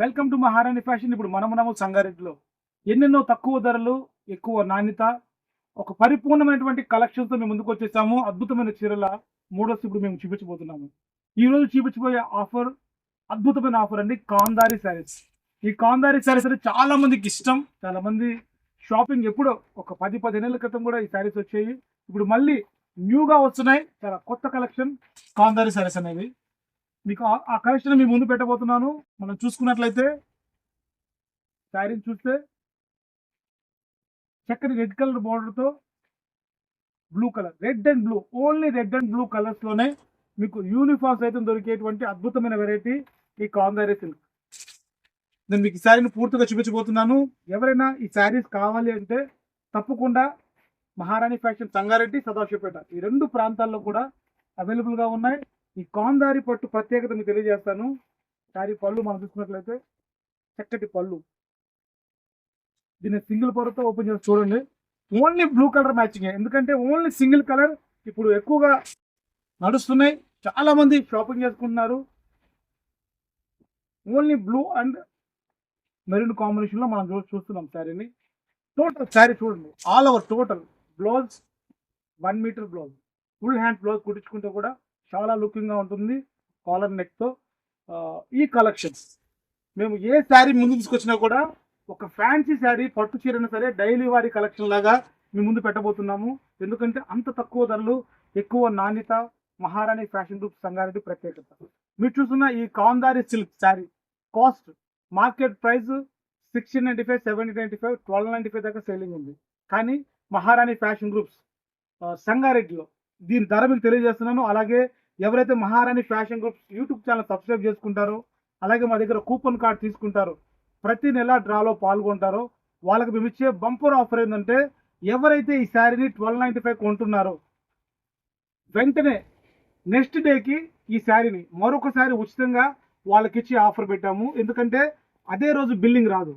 Welcome to మహారాణి fashion ఇప్పుడు మనమునము సంగారెడ్డిలో ఎన్నెన్నో తక్కువ ధరలు ఎక్కువ నాణ్యత ఒక పరిపూర్ణమైనటువంటి కలెక్షన్తో మేము ముందుకు వచ్చేసాము. అద్భుతమైన చీరల మోడల్స్ ఇప్పుడు మేము చూపించబోతున్నాము. ఈ రోజు చూపించబోయే ఆఫర్ అద్భుతమైన ఆఫర్ అండి కాందారి శారీస్. ఈ కాందారి శారీస్ అంటే చాలా మందికి ఇష్టం. చాలా మంది షాపింగ్ ఎప్పుడో ఒక పది పదిహేనేళ్ళ క్రితం కూడా ఈ శారీస్ వచ్చాయి ఇప్పుడు మళ్ళీ న్యూగా వస్తున్నాయి. చాలా కొత్త కలెక్షన్ కాందారి శారీస్ అనేవి. మీకు ఆ- కలెక్షన్ మీ ముందు పెట్టబోతున్నాను. మనం చూసుకున్నట్లయితే శారీని చూస్తే చక్కని రెడ్ కలర్ బార్డర్తో blue colour. Red and blue only red and blue కలర్స్లోనే మీకు యూనిఫామ్స్ అయితే దొరికేటువంటి అద్భుతమైన వెరైటీ ఈ కాందారే సిల్క్. నేను మీకు ఈ శారీని పూర్తిగా చూపించబోతున్నాను. ఎవరైనా ఈ శారీస్ కావాలి అంటే తప్పకుండా మహారాణి ఫ్యాషన్ సంగారెడ్డి సదాశివపేట. ఈ రెండు ప్రాంతాల్లో కూడా అవైలబుల్గా ఉన్నాయి. ఈ కాందారి పట్టు ప్రత్యేకత మీకు తెలియజేస్తాను. శారీ పళ్ళు మనం చూసుకున్నట్లయితే చక్కటి పళ్ళు. దీన్ని సింగిల్ పొరతో ఓపెన్ చేసి చూడండి. Only blue colour matching. ఎందుకంటే ఓన్లీ సింగిల్ కలర్ ఇప్పుడు ఎక్కువగా నడుస్తున్నాయి. చాలా మంది షాపింగ్ చేసుకుంటున్నారు. ఓన్లీ బ్లూ అండ్ మెరూన్ కాంబినేషన్లో మనం చూ- చూస్తున్నాం శారీని. టోటల్ శారీ చూడండి. All over total blouse one metre blouse. Full hand blouse కుట్టించుకుంటే కూడా చాలా లుకింగ్గా ఉంటుంది కాలర్ నెక్తో ఈ కలెక్షన్స్ మేము ఏ శారీ ముందు తీసుకొచ్చినా కూడా ఒక ఫ్యాన్సీ శారీ పట్టు చీరను సరే డైలీ వారి కలెక్షన్ లాగా మీ ముందు పెట్టబోతున్నాము. ఎందుకంటే అంత తక్కువ ధరలు ఎక్కువ నాణ్యత మహారాణి ఫ్యాషన్ గ్రూప్ సంగారెడ్డి ప్రత్యేకత. మీరు చూస్తున్న ఈ కాందారి silk sari cost market price sixteen ninety five seventy ninety five twelve ninety five దాకా సేలింగ్ ఉంది. కానీ మహారాణి ఫ్యాషన్ గ్రూప్స్ సంగారెడ్డిలో దీని ధర మీకు తెలియజేస్తున్నాను. అలాగే ఎవరైతే Maharani fashion groups YouTube channel subscribe చేసుకుంటారో అలాగే మా దగ్గర కూపన్ కార్డ్ తీసుకుంటారో ప్రతి నెల డ్రాలో పాల్గొంటారో వాళ్ళకి మేము ఇచ్చే బంపర్ ఆఫర్ ఏంటంటే ఎవరైతే ఈ శారీని ట్వెల్వ్ నైంటీ ఫైవ్ కొంటున్నారో వెంటనే నెక్స్ట్ డేకి ఈ శారీని మరొకసారి ఉచితంగా వాళ్ళకి ఇచ్చి ఆఫర్ పెట్టాము. ఎందుకంటే అదే రోజు బిల్లింగ్ రాదు.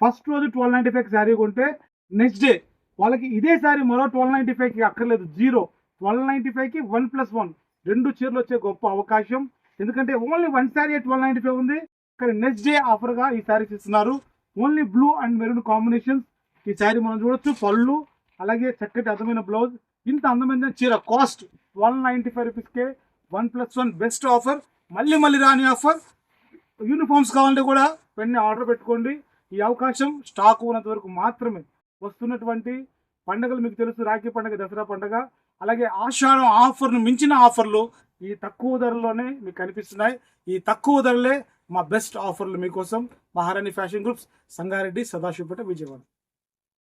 ఫస్ట్ రోజు ట్వెల్వ్ నైంటీ ఫైవ్ శారీ కొంటే నెక్స్ట్ డే వాళ్ళకి ఇదే శారీ మరో ట్వెల్వ్ నైంటీ ఫైవ్కి అక్కర్లేదు. జీరో. ట్వెల్వ్ నైంటీ ఫైవ్కి వన్ ప్లస్ వన్. రెండు చీరలు వచ్చే గొప్ప అవకాశం. ఎందుకంటే only one sari twelve ninety five ఉంది. కానీ నెక్స్ట్ డే ఆఫర్గా ఈ శారీస్ ఇస్తున్నారు only blue and maroon combinations ఈ శారీ మనం చూడొచ్చు. పళ్ళు అలాగే చక్కటి అందమైన బ్లౌజ్ ఇంత అందమైన చీర కాస్ట్ వన్ నైంటీ ఫైవ్ రూపీస్కే one plus one best offer మళ్ళీ మళ్ళీ రాని ఆఫర్ యూనిఫామ్స్ కావాలంటే కూడా వెంటనే ఆర్డర్ పెట్టుకోండి. ఈ అవకాశం స్టాక్ ఉన్నంత వరకు మాత్రమే. వస్తున్నటువంటి పండుగలు మీకు తెలుసు. రాఖీ పండుగ దసరా పండుగ. అలాగే ఆషాఢం ఆఫర్ను మించిన ఆఫర్లు ఈ తక్కువ ధరలోనే మీకు కనిపిస్తున్నాయి. ఈ తక్కువ ధరలే మా బెస్ట్ ఆఫర్లు మీకోసం. Maharani fashion groups Sangareddy Sadasivpet Vijayawada.